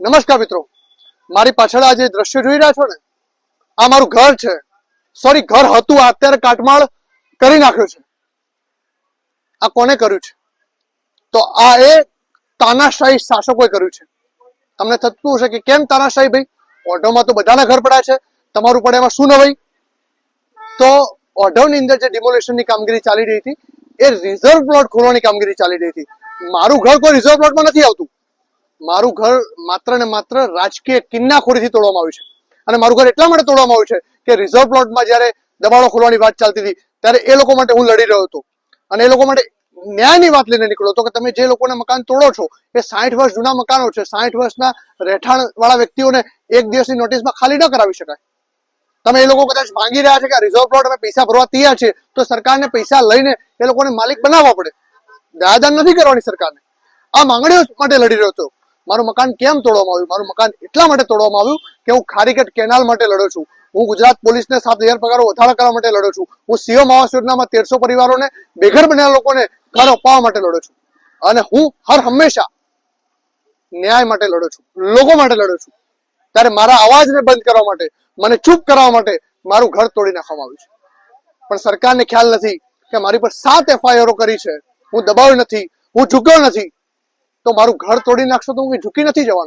નમસ્કાર મિત્રો. મારી પાછળ આ જે દ્રશ્ય જોઈ રહ્યા છો ને, આ મારું ઘર છે. સોરી ઘર હતું, આ અત્યારે કાટમાળ કરી નાખ્યું છે. આ કોને કર્યું છે? તો આ એ તાનાશાહી શાસકોએ કર્યું છે. તમને થતું હશે કે કેમ તાનાશાહી ભાઈ? ઓઢવમાં તો બધાના ઘર પડ્યા છે. તમારું પડે એમાં શું નવાઈ? તો ઓઢવની અંદર જે ડિમોલેશનની કામગીરી ચાલી રહી હતી, એ રિઝર્વ પ્લોટ ખોલવાની કામગીરી ચાલી રહી હતી. મારું ઘર કોઈ રિઝર્વ પ્લોટમાં નથી આવતું. મારું ઘર માત્ર ને માત્ર રાજકીય કિન્નાખોરીથી તોડવામાં આવ્યું છે. અને મારું ઘર એટલા માટે તોડવામાં આવ્યું છે કે રિઝર્વ પ્લોટમાં જ્યારે દબાણો ખોલવાની વાત ચાલતી હતી, ત્યારે એ લોકો માટે હું લડી રહ્યો હતો. અને એ લોકો માટે ન્યાયની વાત લઈને નીકળ્યો હતો કે તમે જે લોકોને મકાન તોડો છો, એ સાઠ વર્ષ જૂના મકાનો છે. સાઠ વર્ષના રહેઠાણ વાળા વ્યક્તિઓને એક દિવસની નોટિસમાં ખાલી ન કરાવી શકાય. તમે એ લોકો કદાચ માંગી રહ્યા છે કે રિઝર્વ પ્લોટ અમે પૈસા ભરવા તૈયાર છે, તો સરકારને પૈસા લઈને એ લોકોને માલિક બનાવવા પડે. દાદાન નથી કરવાની સરકારને. આ માંગણીઓ માટે લડી રહ્યો હતો. મારું મકાન કેમ તોડવામાં આવ્યું? મારું મકાન એટલા માટે તોડવામાં આવ્યું કે હું ખારીગઢ કેનાલ માટે લડ્યો છું. હું ગુજરાત પોલીસને સાત હજાર પગારો વધારો કરવા માટે લડ્યો છું. હું સીએમ આવાસ યોજનામાં તેરસો પરિવારોને બેઘર બનેલા લોકોને ઘર અપાવવા માટે લડ્યો છું. અને હું હર હંમેશા ન્યાય માટે લડ્યો છું. લોકો માટે લડ્યો છું. ત્યારે મારા અવાજને બંધ કરવા માટે, મને ચૂપ કરવા માટે મારું ઘર તોડી નાખવામાં આવ્યું છે. પણ સરકારને ખ્યાલ નથી કે મારી પર સાત એફઆઈઆરો કરી છે. હું દબાવ્યો નથી. હું ઝૂક્યો નથી. તો મારું ઘર તોડી નાખશો તો હું ઝૂકી નથી જવાનો.